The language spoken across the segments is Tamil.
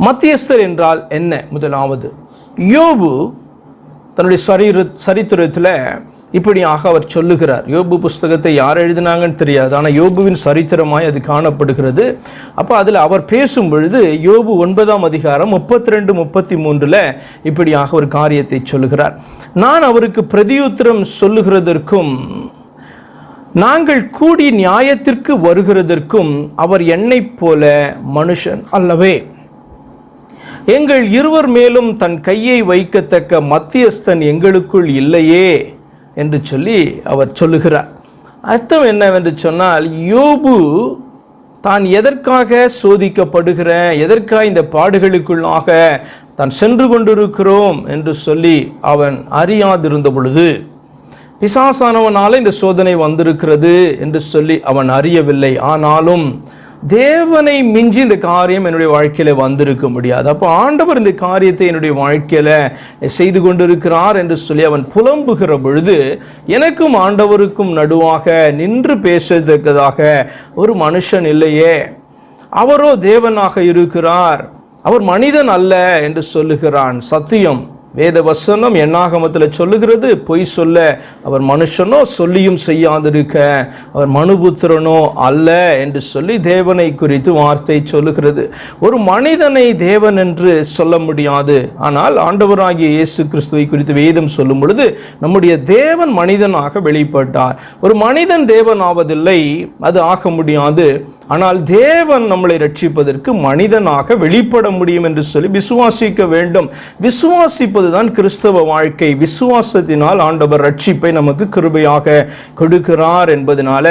மத்தியஸ்தர் என்றால் என்ன? முதலாவது யோபு தன்னுடைய சரீர சரித்திரத்தில் இப்படியாக அவர் சொல்லுகிறார். யோபு புஸ்தகத்தை யார் எழுதினாங்கன்னு தெரியாது. ஆனால் யோபுவின் சரித்திரமாய் அது காணப்படுகிறது. அப்போ அதில் அவர் பேசும் பொழுது யோபு ஒன்பதாம் அதிகாரம் முப்பத்தி ரெண்டு முப்பத்தி மூன்றில் இப்படியாக ஒரு காரியத்தை சொல்லுகிறார். நான் அவருக்கு பிரதியுத்திரம் சொல்லுகிறதற்கும் நாங்கள் கூடி நியாயத்திற்கு வருகிறதற்கும் அவர் என்னைப் போல மனுஷன் அல்லவே. எங்கள் இருவர் மேலும் தன் கையை வைக்கத்தக்க மத்தியஸ்தன் எங்களுக்குள் இல்லையே என்று சொல்லி அவர் சொல்லுகிறார். அர்த்தம் என்னவென்று சொன்னால் யோபு தான் எதற்காக சோதிக்கப்படுகிறேன்? எதற்காக இந்த பாடுகளுக்குள்ளாக தான் சென்று கொண்டிருக்கிறோம்? என்று சொல்லி அவன் அறியாதிருந்த பொழுது பிசாசானவனால் இந்த சோதனை வந்திருக்கிறது என்று சொல்லி அவன் அறியவில்லை. ஆனாலும் தேவனை மிஞ்சி இந்த காரியம் என்னுடைய வாழ்க்கையில் வந்திருக்க முடியாது. அப்போ ஆண்டவர் இந்த காரியத்தை என்னுடைய வாழ்க்கையில் செய்து கொண்டிருக்கிறார் என்று சொல்லி அவன் புலம்புகிற பொழுது எனக்கும் ஆண்டவருக்கும் நடுவாக நின்று பேசத்தக்கதாக ஒரு மனுஷன் இல்லையே. அவரோ தேவனாக இருக்கிறார். அவர் மனிதன் அல்ல என்று சொல்லுகிறான். சத்தியம். வேத வசனம் எண்ணாகமத்தில் சொல்லுகிறது பொய் சொல்ல அவர் மனுஷனோ சொல்லியும் செய்யாதிருக்க அவர் மனுபுத்திரனோ அல்ல என்று சொல்லி தேவனை குறித்து வார்த்தை சொல்லுகிறது. ஒரு மனிதனை தேவன் என்று சொல்ல முடியாது. ஆனால் ஆண்டவராகிய இயேசு கிறிஸ்துவை குறித்து வேதம் சொல்லும் பொழுது நம்முடைய தேவன் மனிதனாக வெளிப்பட்டார். ஒரு மனிதன் தேவன் ஆவதில்லை அது ஆக முடியாது. ஆனால் தேவன் நம்மளை ரட்சிப்பதற்கு மனிதனாக வெளிப்பட முடியும் என்று சொல்லி விசுவாசிக்க வேண்டும். விசுவாசிப்பது தான் கிறிஸ்தவ வாழ்க்கை. விசுவாசத்தினால் ஆண்டவர் ரட்சிப்பை நமக்கு கிருபையாக கொடுக்கிறார் என்பதனால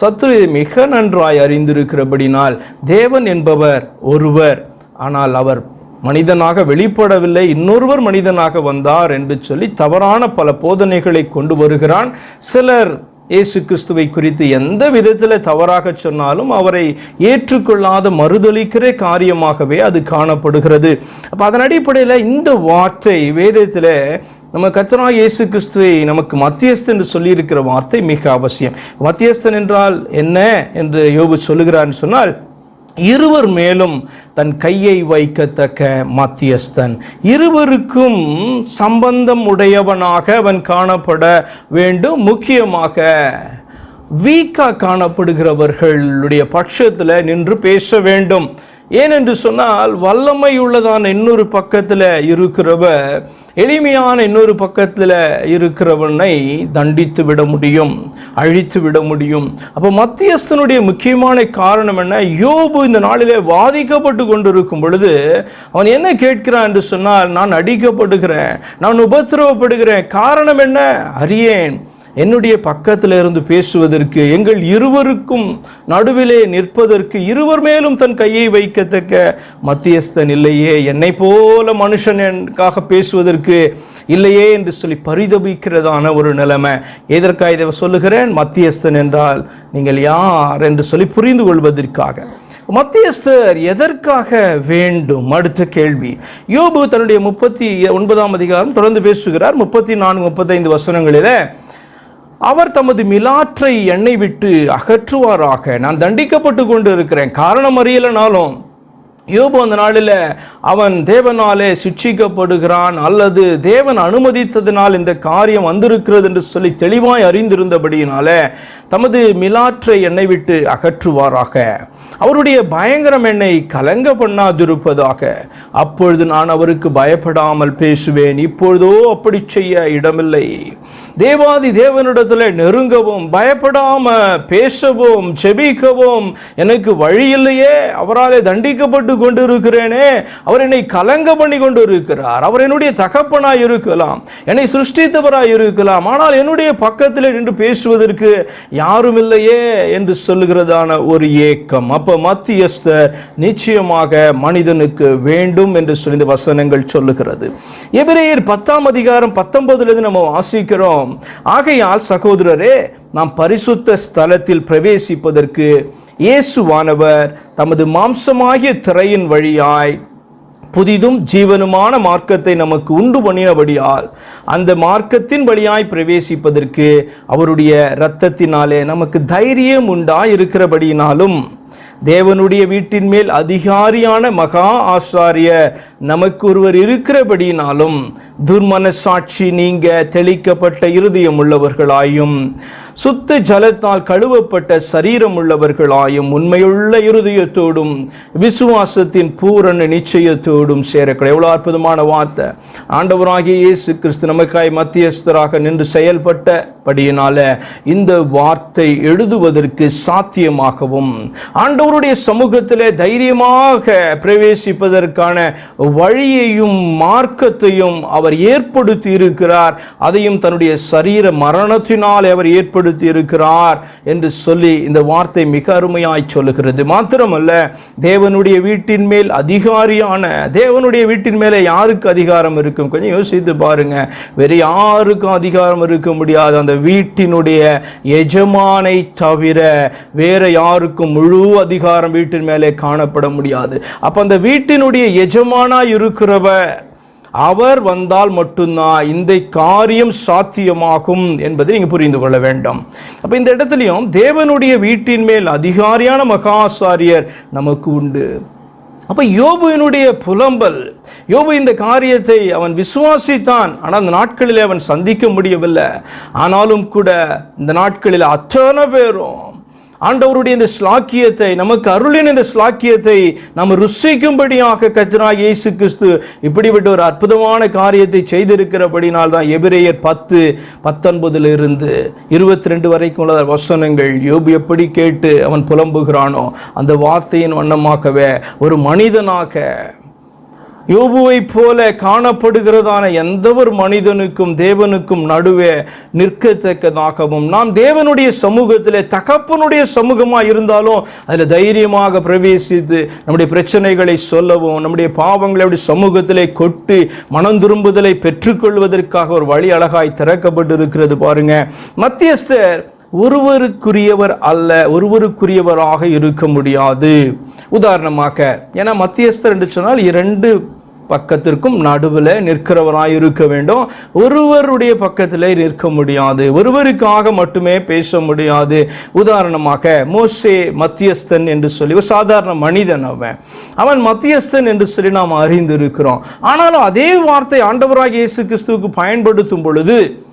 சத்துரு மிக நன்றாய் அறிந்திருக்கிறபடினால் தேவன் என்பவர் ஒருவர். ஆனால் அவர் மனிதனாக வெளிப்படவில்லை. இன்னொருவர் மனிதனாக வந்தார் என்று சொல்லி தவறான பல போதனைகளை கொண்டு வருகிறான். சிலர் இயேசு கிறிஸ்துவை குறித்து எந்த விதத்தில் தவறாக சொன்னாலும் அவரை ஏற்றுக்கொள்ளாத மறுதளிக்கிற காரியமாகவே அது காணப்படுகிறது. அப்போ அதன் அடிப்படையில் இந்த வார்த்தை வேதத்தில் நம்ம கத்தனா இயேசு கிறிஸ்துவை நமக்கு மத்தியஸ்தன் என்று சொல்லியிருக்கிற வார்த்தை மிக அவசியம். மத்தியஸ்தன் என்றால் என்ன? என்று யோபு சொல்லுகிறான்னு சொன்னால் இருவர் மேலும் தன் கையை வைக்கத்தக்க மத்தியஸ்தன். இருவருக்கும் சம்பந்தம் உடையவனாக அவன் காணப்பட வேண்டும். முக்கியமாக வீக்காக காணப்படுகிறவர்களுடைய பட்சத்தில் நின்று பேச வேண்டும். ஏனென்று சொன்னால் வல்லமை உள்ளதான இன்னொரு பக்கத்தில் இருக்கிறவர் எளிமையான இன்னொரு பக்கத்தில் இருக்கிறவனை தண்டித்து விட முடியும் அழித்து விட முடியும். அப்போ மத்தியஸ்தனுடைய முக்கியமான காரணம் என்ன? யோபு இந்த நாளிலே பாதிக்கப்பட்டு கொண்டிருக்கும் பொழுது அவன் என்ன கேட்கிறான் என்று சொன்னால் நான் அடிக்கப்படுகிறேன் நான் உபத்திரவப்படுகிறேன். காரணம் என்ன? அறியேன். என்னுடைய பக்கத்தில் இருந்து பேசுவதற்கு எங்கள் இருவருக்கும் நடுவிலே நிற்பதற்கு இருவர் மேலும் தன் கையை வைக்கத்தக்க மத்தியஸ்தன் இல்லையே. என்னை போல மனுஷன் எனக்காக பேசுவதற்கு இல்லையே என்று சொல்லி பரிதபிக்கிறதான ஒரு நிலைமை. எதற்காக இதை சொல்லுகிறேன்? மத்தியஸ்தன் என்றால் நீங்கள் யார் என்று சொல்லி புரிந்து கொள்வதற்காக. மத்தியஸ்தர் எதற்காக வேண்டும்? அடுத்த கேள்வி. யோபு தன்னுடைய முப்பத்தி ஒன்பதாம் அதிகாரம் தொடர்ந்து பேசுகிறார். முப்பத்தி நான்கு முப்பத்தைந்து வசனங்களில் அவர் தமது மிலாற்றை என்னை விட்டு அகற்றுவாராக. நான் தண்டிக்கப்பட்டு கொண்டு இருக்கிறேன் காரணம் அறியலனாலும் யோபு அந்த நாளில் அவன் தேவனாலே சிக்ஷிக்கப்படுகிறான் அல்லது தேவன் அனுமதித்ததினால் இந்த காரியம் வந்திருக்கிறது என்று சொல்லி தெளிவாய் அறிந்திருந்தபடியினால தமது மிலாற்றை என்னை விட்டு அகற்றுவாராக. அவருடைய பயங்கரம் என்னை கலங்க பண்ணாதிருப்பதாக. அப்பொழுது நான் அவருக்கு பயப்படாமல் பேசுவேன். இப்பொழுதோ அப்படி செய்ய இடமில்லை. தேவாதி தேவனிடத்தில் நெருங்கவும் பயப்படாம பேசவும் செபிக்கவும் எனக்கு வழி இல்லையே அவராலே தண்டிக்கப்பட்டு கொண்டு இருக்கிறேனே அவர் என்னை கலங்க பண்ணி கொண்டு இருக்கிறார் அவர் என்னுடைய தகப்பனாய் இருக்கலாம். என்னை சிருஷ்டித்தவராய் இருக்கலாம். ஆனால் என்னுடைய பக்கத்தில் நின்று பேசுவதற்கு யாரும் இல்லையே என்று சொல்லுகிறதான ஒரு ஏக்கம். அப்போ மத்தியஸ்தர் நிச்சயமாக மனிதனுக்கு வேண்டும் என்று சொல்லி இந்த வசனங்கள் சொல்லுகிறது. எபிரேயர் பத்தாம் அதிகாரம் பத்தொன்பதுலேருந்து நம்ம வாசிக்கிறோம். ஆகையால் சகோதரரே நாம் பரிசுத்த ஸ்தலத்தில் பிரவேசிப்பதற்கு இயேசுவானவர் தமது மாம்சமாகிய திரையின் வழியாய் புதிதும் ஜீவனுமான மார்க்கத்தை நமக்கு உண்டு பண்ணினபடியால் அந்த மார்க்கத்தின் வழியாய் பிரவேசிப்பதற்கு அவருடைய இரத்தத்தினாலே நமக்கு தைரியம் உண்டாய் இருக்கிறபடியினாலும் தேவனுடைய வீட்டின் மேல் அதிகாரியான மகா ஆசாரியர் நமக்கு ஒருவர் இருக்கிறபடினாலும் துர்மனசாட்சி நீங்க தெளிக்கப்பட்ட இருதயம் உள்ளவர்களாயும் சுத்த ஜலத்தால் கழுவப்பட்ட சரீரம் உள்ளவர்களாயும் உண்மையுள்ள இருதயத்தோடும் விசுவாசத்தின் பூரண நிச்சயத்தோடும் சேரக்கூட எவ்வளோ அற்புதமான வார்த்தை. ஆண்டவராகிய இயேசு கிறிஸ்து நமக்காய் மத்தியஸ்தராக நின்று செயல்பட்டபடியினால இந்த வார்த்தை எழுதுவதற்கு சாத்தியமாகவும் ஆண்டவருடைய சமூகத்திலே தைரியமாக பிரவேசிப்பதற்கான வழியையும் மார்க்கத்தையும் அவர் ஏற்படுத்தி இருக்கிறார் அதையும் தன்னுடைய சரீர மரணத்தினால் அவர் ஏற்படுத்தி இருக்கிறார் என்று சொல்லி இந்த வார்த்தை மிக அருமையாய் சொல்லுகிறது. மாத்திரமல்ல தேவனுடைய வீட்டின் மேல் அதிகாரியான தேவனுடைய வீட்டின் மேலே யாருக்கு அதிகாரம் இருக்கும்? கொஞ்சம் யோசித்து பாருங்க. வேறு யாருக்கும் அதிகாரம் இருக்க முடியாது. அந்த வீட்டினுடைய எஜமானை தவிர வேற யாருக்கும் முழு அதிகாரம் வீட்டின் மேலே காணப்பட முடியாது. அப்ப அந்த வீட்டினுடைய எஜமானா இருக்கிறவர் அவர் வந்தால் மட்டும்தான் இந்த காரியம் சாத்தியமாகும் என்பதை நீங்கள் புரிந்து கொள்ள வேண்டும். அப்போ இந்த இடத்துலையும் தேவனுடைய வீட்டின் மேல் அதிகாரியான மகாசாரியர் நமக்கு உண்டு. அப்போ யோபுவினுடைய புலம்பல் யோபு இந்த காரியத்தை அவன் விசுவாசித்தான். ஆனால் அந்த நாட்களில் அவன் சந்திக்க முடியவில்லை. ஆனாலும் கூட இந்த நாட்களில் அத்தனை பேரும் ஆண்டவருடைய இந்த ஸ்லாக்கியத்தை நமக்கு அருளின் இந்த ஸ்லாக்கியத்தை நாம் ருசிக்கும்படியாக கத்தராக இயேசு கிறிஸ்து இப்படிப்பட்ட ஒரு அற்புதமான காரியத்தை செய்திருக்கிறபடினால் தான் எபிரேயர் பத்து பத்தொன்பதுல இருந்து இருபத்தி ரெண்டு வரைக்கும் உள்ள வசனங்கள் யோபு எப்படி கேட்டு அவன் புலம்புகிறானோ அந்த வார்த்தையின் வண்ணமாகவே ஒரு மனிதனாக யோபுவை போல காணப்படுகிறதான எந்த ஒரு மனிதனுக்கும் தேவனுக்கும் நடுவே நிற்கத்தக்கதாகவும் நாம் தேவனுடைய சமூகத்தில் தகப்பனுடைய சமூகமாக இருந்தாலும் அதில் தைரியமாக பிரவேசித்து நம்முடைய பிரச்சனைகளை சொல்லவும் நம்முடைய பாவங்களை அப்படி சமூகத்திலே கொட்டு மனம் திரும்புதலை பெற்றுக்கொள்வதற்காக ஒரு வழி அழகாய் திறக்கப்பட்டு இருக்கிறது பாருங்க. மத்தியஸ்தர் ஒருவருக்குரியவர் அல்ல ஒருவருக்குரியவராக இருக்க முடியாது. உதாரணமாக ஏன்னா மத்தியஸ்தர் என்று சொன்னால் இரண்டு பக்கத்திற்கும் நடுவில் நிற்கிறவராக இருக்க வேண்டும். ஒருவருடைய பக்கத்தில் நிற்க முடியாது. ஒருவருக்காக மட்டுமே பேச முடியாது. உதாரணமாக மோசே மத்தியஸ்தன் என்று சொல்லி ஒரு சாதாரண மனிதன் அவன். அவன் மத்தியஸ்தன் என்று சொல்லி நாம் அறிந்திருக்கிறோம். ஆனாலும் அதே வார்த்தை ஆண்டவராக இயேசு கிறிஸ்துவுக்கு பயன்படுத்தும் பொழுது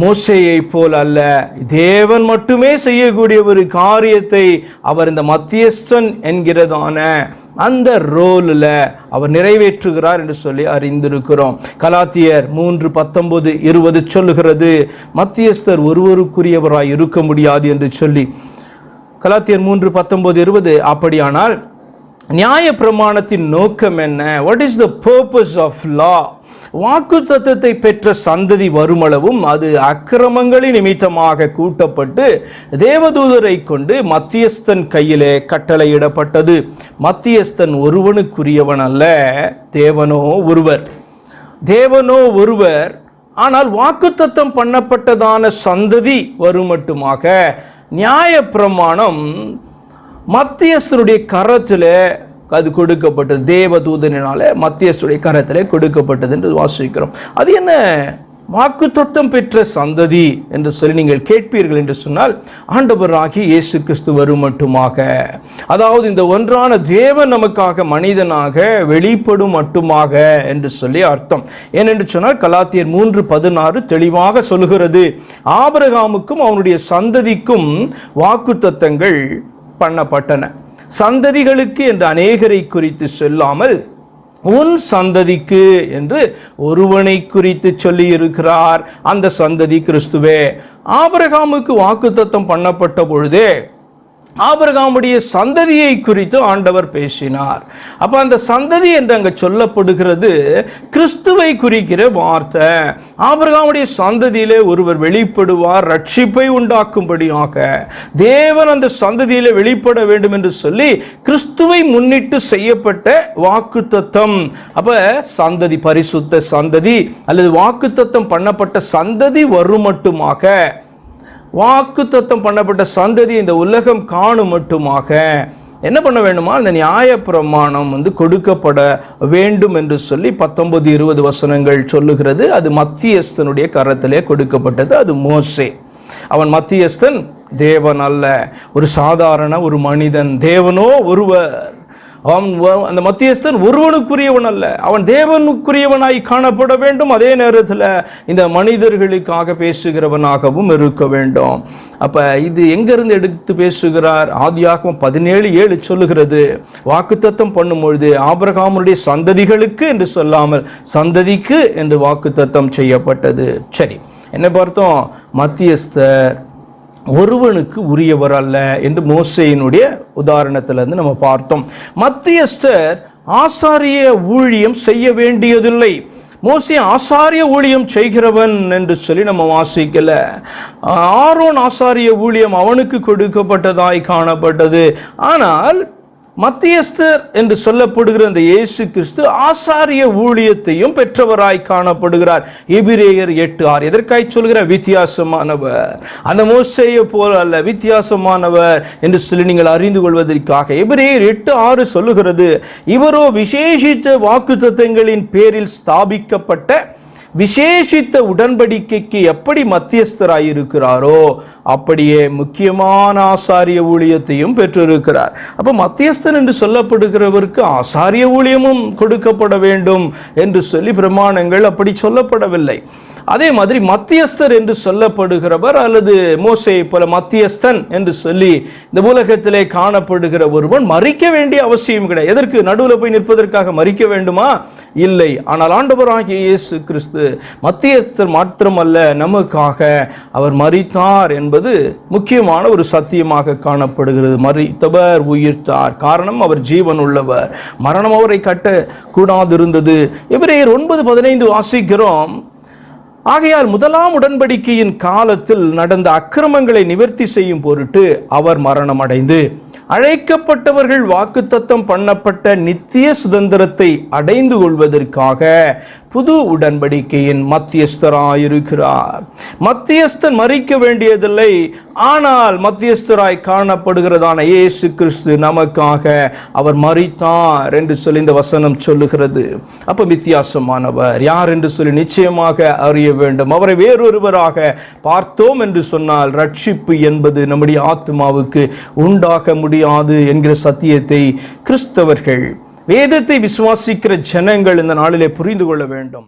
மோசையை போல் அல்ல. தேவன் மட்டுமே செய்யக்கூடிய ஒரு காரியத்தை அவர் இந்த மத்தியஸ்தன் என்கிறதான அந்த ரோலில் அவர் நிறைவேற்றுகிறார் என்று சொல்லி அறிந்திருக்கிறோம். கலாத்தியர் மூன்று பத்தொன்பது இருபது சொல்லுகிறது மத்தியஸ்தர் ஒருவருக்குரியவராய் இருக்க முடியாது என்று சொல்லி. கலாத்தியர் மூன்று பத்தொன்பது இருபது அப்படியானால் நியாய பிரமாணத்தின் நோக்கம் என்ன? What is the purpose of law வாக்கு தத்துவத்தை பெற்ற சந்ததி வருமளவும் அது அக்கிரமங்களின் நிமித்தமாக கூட்டப்பட்டு தேவதூதரை கொண்டு மத்தியஸ்தன் கையிலே கட்டளையிடப்பட்டது. மத்தியஸ்தன் ஒருவனுக்குரியவன் அல்ல தேவனோ ஒருவர். தேவனோ ஒருவர் ஆனால் வாக்குத்தத்தம் பண்ணப்பட்டதான சந்ததி வரும் மட்டுமாக நியாய பிரமாணம் மத்தியஸ்தருடைய கரத்தில் அது கொடுக்கப்பட்டது. தேவதூதனால மத்தியஸ்தருடைய கரத்தில் கொடுக்கப்பட்டது என்று வாசிக்கிறோம். அது என்ன? வாக்குத்தத்தம் பெற்ற சந்ததி என்று சொல்லி நீங்கள் கேட்பீர்கள் என்று சொன்னால் ஆண்டவராகி இயேசு கிறிஸ்து வரும் மட்டுமாக. அதாவது இந்த ஒன்றான தேவன் நமக்காக மனிதனாக வெளிப்படும் மட்டுமாக என்று சொல்லி அர்த்தம். ஏனென்று சொன்னால் கலாத்தியர் மூன்று பதினாறு தெளிவாக சொல்கிறது ஆபரகாமுக்கும் அவனுடைய சந்ததிக்கும் வாக்குத்தத்தங்கள் பண்ணப்பட்டன. சந்ததிகளுக்கு என்று அநேகரை குறித்து சொல்லாமல் உன் சந்ததிக்கு என்று ஒருவனை குறித்து சொல்லி இருக்கிறார் அந்த சந்ததி கிறிஸ்துவே. ஆபரகாமுக்கு வாக்குத்தத்தம் பண்ணப்பட்ட பொழுதே ஆபிரகாமுடைய சந்ததியை குறித்து ஆண்டவர் பேசினார். அப்ப அந்த சந்ததி என்று அங்கே சொல்லப்படுகிறது கிறிஸ்துவை குறிக்கிற வார்த்தை. ஆபிரகாமுடைய சந்ததியிலே ஒருவர் வெளிப்படுவார் ரட்சிப்பை உண்டாக்கும்படியாக. தேவன் அந்த சந்ததியிலே வெளிப்பட வேண்டும் என்று சொல்லி கிறிஸ்துவை முன்னிட்டு செய்யப்பட்ட வாக்குத்தத்தம். அப்ப சந்ததி பரிசுத்த சந்ததி அல்லது வாக்குத்தத்தம் பண்ணப்பட்ட சந்ததி வரும் மட்டுமாக வாக்கு தத்தம் பண்ணப்பட்ட சந்ததி இந்த உலகம் காணும் மட்டுமாக என்ன பண்ண வேண்டுமா? இந்த நியாயப்பிரமாணம் வந்து கொடுக்கப்பட வேண்டும் என்று சொல்லி பத்தொன்பது இருபது வசனங்கள் சொல்லுகிறது. அது மத்தியஸ்தனுடைய கரத்திலே கொடுக்கப்பட்டது. அது மோசே. அவன் மத்தியஸ்தன் தேவன் அல்ல. ஒரு சாதாரண ஒரு மனிதன். தேவனோ ஒருவர். அவன் வ- அந்த மத்தியஸ்தன் ஒருவனுக்குரியவன் அல்ல. அவன் தேவனுக்குரியவனாய் காணப்பட வேண்டும். அதே நேரத்தில் இந்த மனிதர்களுக்காக பேசுகிறவனாகவும் இருக்க வேண்டும். அப்போ இது எங்கேருந்து எடுத்து பேசுகிறார்? ஆதியாகவும் பதினேழு ஏழு சொல்லுகிறது. வாக்குத்தத்தம் பண்ணும்பொழுது ஆபிரகாமுடைய சந்ததிகளுக்கு என்று சொல்லாமல் சந்ததிக்கு என்று வாக்குத்தத்தம் செய்யப்பட்டது. சரி என்ன பார்த்தோம்? மத்தியஸ்தர் ஒருவனுக்கு உரியவர் அல்ல என்று மோசையினுடைய உதாரணத்திலிருந்து நம்ம பார்த்தோம். மத்தியஸ்தர் ஆசாரிய ஊழியம் செய்ய வேண்டியதில்லை. மோசே ஆசாரிய ஊழியம் செய்கிறவன் என்று சொல்லி நம்ம வாசிக்கல. ஆரோன் ஆசாரிய ஊழியம் அவனுக்கு கொடுக்கப்பட்டதாய் காணப்பட்டது. ஆனால் மத்தியஸ்தர் என்று சொல்லப்படுகிற இந்த இயேசு கிறிஸ்து ஆசாரிய ஊழியத்தையும் பெற்றவராய் காணப்படுகிறார். எபிரேயர் எட்டு ஆறு. எதற்காய் சொல்கிற? வித்தியாசமானவர். அந்த மோசையை போல அல்ல வித்தியாசமானவர் என்று சொல்லி நீங்கள் அறிந்து கொள்வதற்காக. எபிரேயர் எட்டு ஆறு சொல்லுகிறது இவரோ விசேஷித்த வாக்கு பேரில் ஸ்தாபிக்கப்பட்ட விசேஷித்த உடன்படிக்கைக்கு எப்படி மத்தியஸ்தராயிருக்கிறாரோ அப்படியே முக்கியமான ஆசாரிய ஊழியத்தையும் பெற்றிருக்கிறார். அப்போ மத்தியஸ்தன் என்று சொல்லப்படுகிறவருக்கு ஆசாரிய ஊழியமும் கொடுக்கப்பட வேண்டும் என்று சொல்லி பிரமாணங்கள் அப்படி சொல்லப்படவில்லை. அதே மாதிரி மத்தியஸ்தர் என்று சொல்லப்படுகிறவர் அல்லது மோசை போல மத்தியஸ்தன் என்று சொல்லி இந்த உலகத்திலே காணப்படுகிற ஒருவன் மறிக்க வேண்டிய அவசியம் கிடையாது. எதற்கு? நடுவில் போய் நிற்பதற்காக மறிக்க வேண்டுமா? இல்லை. ஆனால் ஆண்டவராகிய இயேசு கிறிஸ்து மத்தியஸ்தர் மாத்திரமல்ல நமக்காக அவர் மறித்தார் என்பது முக்கியமான ஒரு சத்தியமாக காணப்படுகிறது. மறித்தவர் உயிர்த்தார். காரணம் அவர் ஜீவன் உள்ளவர் மரணம் அவரை கட்ட கூடாதிருந்தது எபிரேயர் ஒன்பது பதினைந்து வாசிக்கிறோம். ஆகையால் முதலாம் உடன்படிக்கையின் காலத்தில் நடந்த அக்கிரமங்களை நிவர்த்தி செய்யும் பொருட்டு அவர் மரணம் அடைந்து அழைக்கப்பட்டவர்கள் வாக்குத்தத்தம் பண்ணப்பட்ட நித்திய சுதந்திரத்தை அடைந்து கொள்வதற்காக புது உடன்படிக்கையின் மத்தியஸ்தராயிருக்கிறார். மத்தியஸ்தன் மறிக்க வேண்டியதில்லை ஆனால் மத்தியஸ்தராய் காணப்படுகிறதான இயேசு கிறிஸ்து நமக்காக அவர் மறித்தார் என்று சொல்லி இந்த வசனம் சொல்லுகிறது. அப்ப வித்தியாசமானவர். யார் என்று சொல்லி நிச்சயமாக அறிய வேண்டும். அவரை வேறொருவராக பார்த்தோம் என்று சொன்னால் ரட்சிப்பு என்பது நம்முடைய ஆத்மாவுக்கு உண்டாக முடியாது என்கிற சத்தியத்தை கிறிஸ்தவர்கள் வேதத்தை விசுவாசிக்கிற ஜனங்கள் இந்த நாளிலே புரிந்து கொள்ள வேண்டும்.